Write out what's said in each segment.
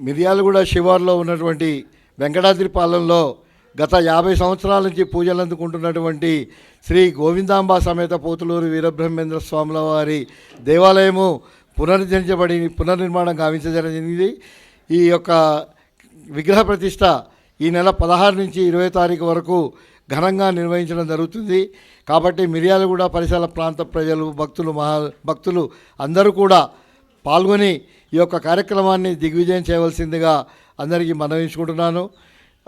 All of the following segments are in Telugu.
మిర్యాలగూడ శివార్లో ఉన్నటువంటి వెంకటాద్రి పాలెంలో గత యాభై సంవత్సరాల నుంచి పూజలు అందుకుంటున్నటువంటి శ్రీ గోవిందాంబ సమేత పోతులూరు వీరబ్రహ్మేంద్ర స్వాముల వారి దేవాలయము పునరుద్ధరించబడి పునర్నిర్మాణం గావించజరిగింది ఈ యొక్క విగ్రహ ప్రతిష్ట ఈ నెల పదహారు నుంచి ఇరవై తారీఖు వరకు ఘనంగా నిర్వహించడం జరుగుతుంది. కాబట్టి మిర్యాలగూడ పరిసర ప్రాంత ప్రజలు భక్తులు మహా భక్తులు అందరూ కూడా పాల్గొని ఈ యొక్క కార్యక్రమాన్ని దిగ్విజయం చేయవలసిందిగా అందరికీ మనవించుకుంటున్నాను.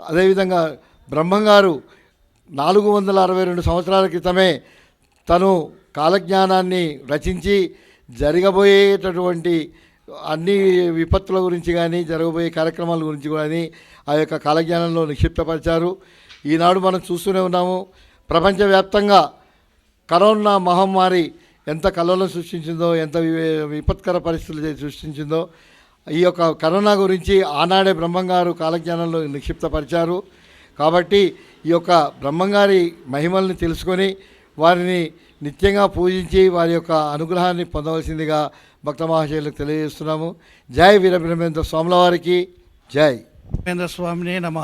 అదేవిధంగా బ్రహ్మంగారు నాలుగు వందల అరవై రెండు సంవత్సరాల క్రితమే తను కాలజ్ఞానాన్ని రచించి జరగబోయేటటువంటి అన్ని విపత్తుల గురించి కానీ జరగబోయే కార్యక్రమాల గురించి కానీ ఆ యొక్క కాలజ్ఞానంలో నిక్షిప్తపరిచారు. ఈనాడు మనం చూస్తూనే ఉన్నాము. ప్రపంచవ్యాప్తంగా కరోనా మహమ్మారి ఎంత కలవలం సృష్టించిందో ఎంత విపత్కర పరిస్థితులు సృష్టించిందో ఈ యొక్క కరోనా గురించి ఆనాడే బ్రహ్మంగారు కాలజ్ఞానంలో నిక్షిప్తపరిచారు. కాబట్టి ఈ యొక్క బ్రహ్మంగారి మహిమల్ని తెలుసుకొని వారిని నిత్యంగా పూజించి వారి యొక్క అనుగ్రహాన్ని పొందవలసిందిగా భక్త మహాశయులకు తెలియజేస్తున్నాము. జై వీరబ్రహ్మేంద్ర స్వాముల వారికి జై. బ్రహ్మేంద్ర స్వామిని నమ.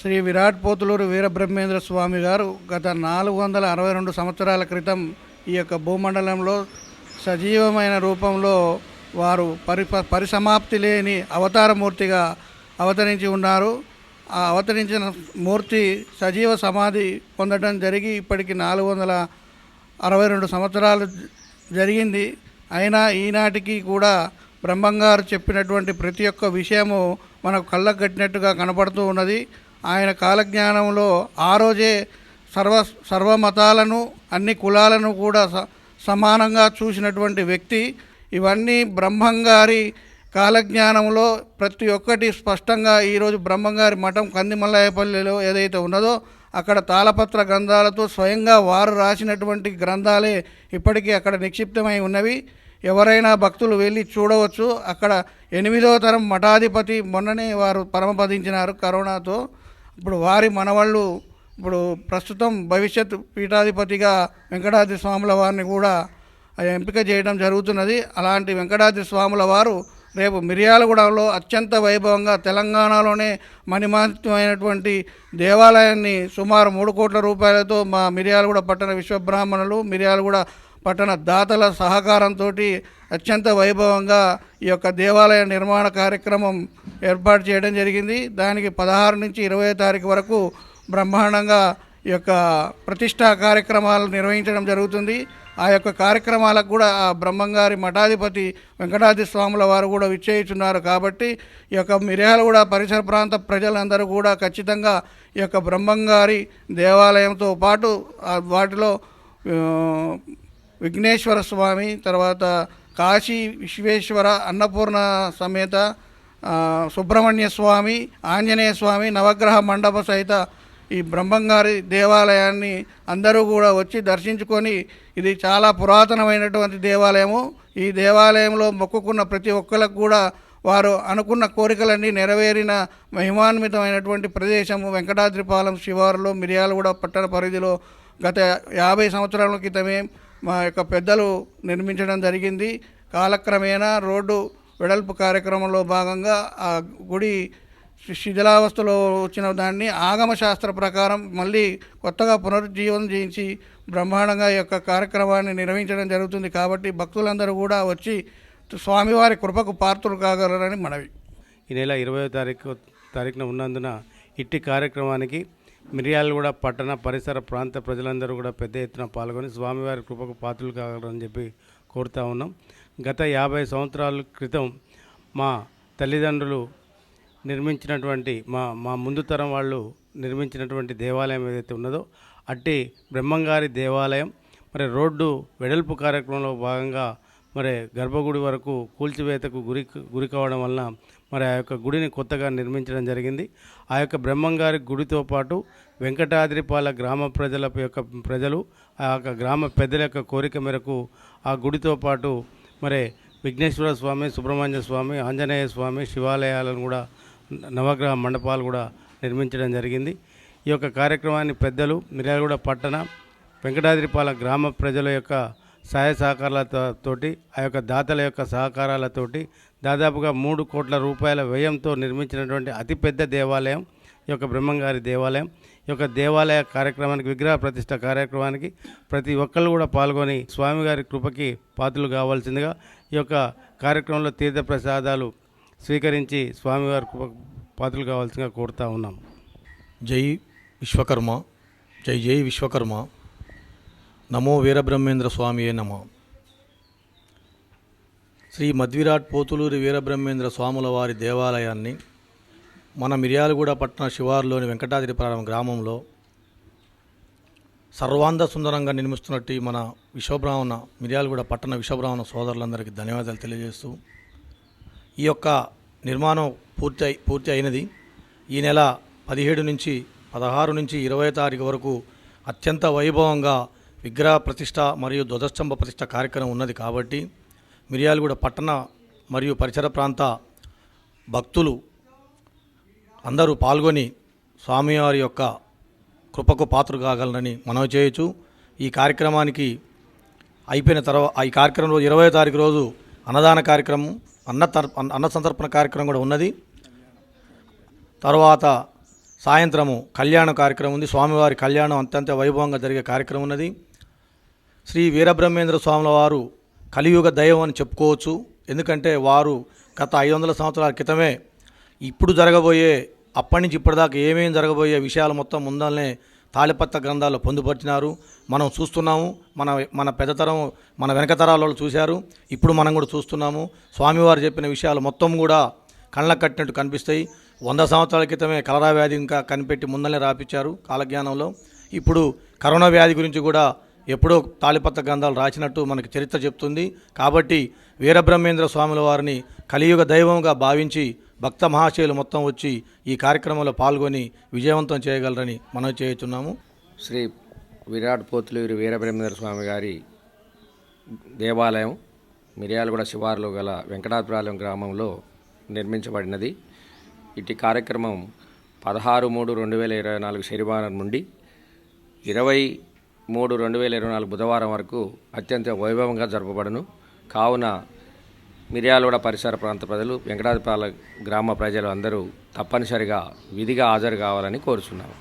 శ్రీ విరాట్ పోతులూరు వీరబ్రహ్మేంద్ర స్వామి గారు గత నాలుగు వందల అరవై రెండు సంవత్సరాల క్రితం ఈ యొక్క భూమండలంలో సజీవమైన రూపంలో వారు పరి పరిసమాప్తి లేని అవతారమూర్తిగా అవతరించి ఉన్నారు. ఆ అవతరించిన మూర్తి సజీవ సమాధి పొందడం జరిగి ఇప్పటికి నాలుగు వందల అరవై రెండు సంవత్సరాలు జరిగింది. అయినా ఈనాటికి కూడా బ్రహ్మంగారు చెప్పినటువంటి ప్రతి ఒక్క విషయము మనకు కళ్ళకు కట్టినట్టుగా కనపడుతూ ఉన్నది. ఆయన కాలజ్ఞానంలో ఆ రోజే సర్వ సర్వమతాలను అన్ని కులాలను కూడా స సమానంగా చూసినటువంటి వ్యక్తి ఇవన్నీ బ్రహ్మంగారి కాలజ్ఞానంలో ప్రతి ఒక్కటి స్పష్టంగా ఈరోజు బ్రహ్మంగారి మఠం కందిమల్లాయపల్లిలో ఏదైతే ఉన్నదో అక్కడ తాళపత్ర గ్రంథాలతో స్వయంగా వారు రాసినటువంటి గ్రంథాలే ఇప్పటికీ అక్కడ నిక్షిప్తమై ఉన్నవి. ఎవరైనా భక్తులు వెళ్ళి చూడవచ్చు. అక్కడ ఎనిమిదవ తరం మఠాధిపతి మొన్ననే వారు పరమపదించినారు కరోనాతో. ఇప్పుడు వారి మనవాళ్ళు ఇప్పుడు ప్రస్తుతం భవిష్యత్ పీఠాధిపతిగా వెంకటాద్రి స్వాముల వారిని కూడా ఎంపిక చేయడం జరుగుతున్నది. అలాంటి వెంకటాద్రి స్వాముల వారు రేపు మిర్యాలగూడలో అత్యంత వైభవంగా తెలంగాణలోనే మణిమాన్యమైనటువంటి దేవాలయాన్ని సుమారు మూడు కోట్ల రూపాయలతో మా మిర్యాలగూడ పట్టణ విశ్వబ్రాహ్మణులు మిర్యాలగూడ పట్టణ దాతల సహకారంతో అత్యంత వైభవంగా ఈ యొక్క దేవాలయ నిర్మాణ కార్యక్రమం ఏర్పాటు చేయడం జరిగింది. దానికి పదహారు నుంచి ఇరవై తారీఖు వరకు బ్రహ్మాండంగా ఈ యొక్క ప్రతిష్టా కార్యక్రమాలు నిర్వహించడం జరుగుతుంది. ఆ యొక్క కార్యక్రమాలకు కూడా ఆ బ్రహ్మంగారి మఠాధిపతి వెంకటాద్రి స్వాముల వారు కూడా విచ్చేయుచున్నారు కాబట్టి ఈ యొక్క మిర్యాలగూడ పరిసర ప్రాంత ప్రజలందరూ కూడా ఖచ్చితంగా ఈ యొక్క బ్రహ్మంగారి దేవాలయంతో పాటు వాటిలో విఘ్నేశ్వర స్వామి తర్వాత కాశీ విశ్వేశ్వర అన్నపూర్ణ సమేత సుబ్రహ్మణ్య స్వామి ఆంజనేయ స్వామి నవగ్రహ మండప సహిత ఈ బ్రహ్మంగారి దేవాలయాన్ని అందరూ కూడా వచ్చి దర్శించుకొని ఇది చాలా పురాతనమైనటువంటి దేవాలయము. ఈ దేవాలయంలో మొక్కుకున్న ప్రతి ఒక్కరికి కూడా వారు అనుకున్న కోరికలన్నీ నెరవేరిన మహిమాన్వితమైనటువంటి ప్రదేశము. వెంకటాద్రిపాలెం శివారులో మిర్యాలగూడ పట్టణ పరిధిలో గత యాభై సంవత్సరాల క్రితమే మా యొక్క పెద్దలు నిర్మించడం జరిగింది. కాలక్రమేణా రోడ్డు వెడల్పు కార్యక్రమంలో భాగంగా ఆ గుడి శిథిలావస్థలో వచ్చిన దాన్ని ఆగమ శాస్త్ర ప్రకారం మళ్ళీ కొత్తగా పునరుజ్జీవనం చేయించి బ్రహ్మాండంగా ఈ యొక్క కార్యక్రమాన్ని నిర్వహించడం జరుగుతుంది కాబట్టి భక్తులందరూ కూడా వచ్చి స్వామివారి కృపకు పాత్రలు కాగలరని మనవి. ఈ నెల ఇరవై తారీఖు తారీఖున ఉన్నందున ఇట్టి కార్యక్రమానికి మిర్యాలగూడ పట్టణ పరిసర ప్రాంత ప్రజలందరూ కూడా పెద్ద ఎత్తున పాల్గొని స్వామివారి కృపకు పాత్రలు కాగలరని చెప్పి కోరుతా ఉన్నాం. గత యాభై సంవత్సరాల క్రితం మా తల్లిదండ్రులు నిర్మించినటువంటి మా మా ముందు తరం వాళ్ళు నిర్మించినటువంటి దేవాలయం ఏదైతే ఉన్నదో అట్టి బ్రహ్మంగారి దేవాలయం. మరి రోడ్డు వెడల్పు కార్యక్రమంలో భాగంగా మరి గర్భగుడి వరకు కూల్చివేతకు గురి గురి కావడం వలన మరి ఆ యొక్క గుడిని కొత్తగా నిర్మించడం జరిగింది. ఆ యొక్క బ్రహ్మంగారి గుడితో పాటు వెంకటాద్రిపాల గ్రామ ప్రజల యొక్క ప్రజలు ఆ యొక్క గ్రామ పెద్దల యొక్క కోరిక మేరకు ఆ గుడితో పాటు మరి విఘ్నేశ్వర స్వామి సుబ్రహ్మణ్య స్వామి ఆంజనేయ స్వామి శివాలయాలను కూడా నవగ్రహ మండపాలు కూడా నిర్మించడం జరిగింది. ఈ యొక్క కార్యక్రమాన్ని పెద్దలు మిర్యాలగూడ పట్టణ వెంకటాద్రిపాల గ్రామ ప్రజల యొక్క సహాయ సహకారాలతో తోటి ఆ యొక్క దాతల యొక్క సహకారాలతోటి దాదాపుగా మూడు కోట్ల రూపాయల వ్యయంతో నిర్మించినటువంటి అతిపెద్ద దేవాలయం ఈ యొక్క బ్రహ్మంగారి దేవాలయం. ఈ యొక్క దేవాలయ కార్యక్రమానికి విగ్రహ ప్రతిష్ట కార్యక్రమానికి ప్రతి ఒక్కళ్ళు కూడా పాల్గొని స్వామివారి కృపకి పాత్రలు కావాల్సిందిగా ఈ యొక్క కార్యక్రమంలో తీర్థ ప్రసాదాలు స్వీకరించి స్వామివారి పాత్రలు కావాల్సిందిగా కోరుతా ఉన్నాం. జై విశ్వకర్మ జై జై విశ్వకర్మ. నమో వీరబ్రహ్మేంద్ర స్వామియే నమ. శ్రీ మధ్విరాట్ పోతులూరి వీరబ్రహ్మేంద్ర స్వాముల వారి దేవాలయాన్ని మన మిర్యాలగూడ పట్టణ శివారులోని వెంకటాద్రిపురం గ్రామంలో సర్వాంధ సుందరంగా నిర్మిస్తున్నట్టు మన విశ్వబ్రాహ్మణ మిర్యాలగూడ పట్టణ విశ్వబ్రాహ్మణ సోదరులందరికీ ధన్యవాదాలు తెలియజేస్తూ ఈ యొక్క నిర్మాణం పూర్తి అయి- పూర్తి అయినది ఈ నెల పదిహేడు నుంచి పదహారు నుంచి ఇరవై తారీఖు వరకు అత్యంత వైభవంగా విగ్రహ ప్రతిష్ట మరియు ధ్వజస్తంభ ప్రతిష్ట కార్యక్రమం ఉన్నది కాబట్టి మిర్యాలగూడ పట్టణ మరియు పరిసర ప్రాంత భక్తులు అందరూ పాల్గొని స్వామివారి యొక్క కృపకు పాత్ర కాగలరని మనవి చేయొచ్చు. ఈ కార్యక్రమానికి అయిపోయిన తర్వాత ఈ కార్యక్రమం రోజు ఇరవై తారీఖు రోజు అన్నదాన కార్యక్రమం అన్న అన్న సంతర్పణ కార్యక్రమం కూడా ఉన్నది. తర్వాత సాయంత్రము కళ్యాణ కార్యక్రమం ఉంది. స్వామివారి కళ్యాణం అత్యంత వైభవంగా జరిగే కార్యక్రమం ఉన్నది. శ్రీ వీరబ్రహ్మేంద్ర స్వాముల వారు కలియుగ దైవం అని చెప్పుకోవచ్చు. ఎందుకంటే వారు గత ఐదు వందల సంవత్సరాల క్రితమే ఇప్పుడు జరగబోయే అప్పటి నుంచి ఇప్పటిదాకా ఏమేమి జరగబోయే విషయాలు మొత్తం ముందల్నే తాళిపత్ర గ్రంథాలు పొందుపరిచినారు. మనం చూస్తున్నాము మన మన పెద్దతరం మన వెనక వాళ్ళు చూశారు. ఇప్పుడు మనం కూడా చూస్తున్నాము. స్వామివారు చెప్పిన విషయాలు మొత్తం కూడా కళ్ళకు కట్టినట్టు కనిపిస్తాయి. వంద సంవత్సరాల క్రితమే కలరా వ్యాధి ఇంకా కనిపెట్టి ముందలనే రాపించారు కాలజ్ఞానంలో. ఇప్పుడు కరోనా వ్యాధి గురించి కూడా ఎప్పుడో తాళిపత్ర గ్రంథాలు రాసినట్టు మనకి చరిత్ర చెప్తుంది. కాబట్టి వీరబ్రహ్మేంద్ర స్వాముల వారిని కలియుగ దైవంగా భావించి భక్త మహాశయులు మొత్తం వచ్చి ఈ కార్యక్రమంలో పాల్గొని విజయవంతం చేయగలరని మనం చేయుచున్నాము. శ్రీ విరాట్ పోతులూరి వీరబ్రహ్మేంద్ర స్వామి గారి దేవాలయం మిర్యాలగూడ శివారులో గల వెంకటాపురాలయం గ్రామంలో నిర్మించబడినది. ఇటు కార్యక్రమం పదహారు మూడు రెండు వేల ఇరవై నాలుగు శనివారం నుండి ఇరవై మూడు రెండు వేల ఇరవై నాలుగు బుధవారం వరకు అత్యంత వైభవంగా జరపబడను. కావున మిర్యాలగూడ పరిసర ప్రాంత ప్రజలు వెంకటాపురాల గ్రామ ప్రజలు అందరూ తప్పనిసరిగా విధిగా హాజరు కావాలని కోరుచున్నాము.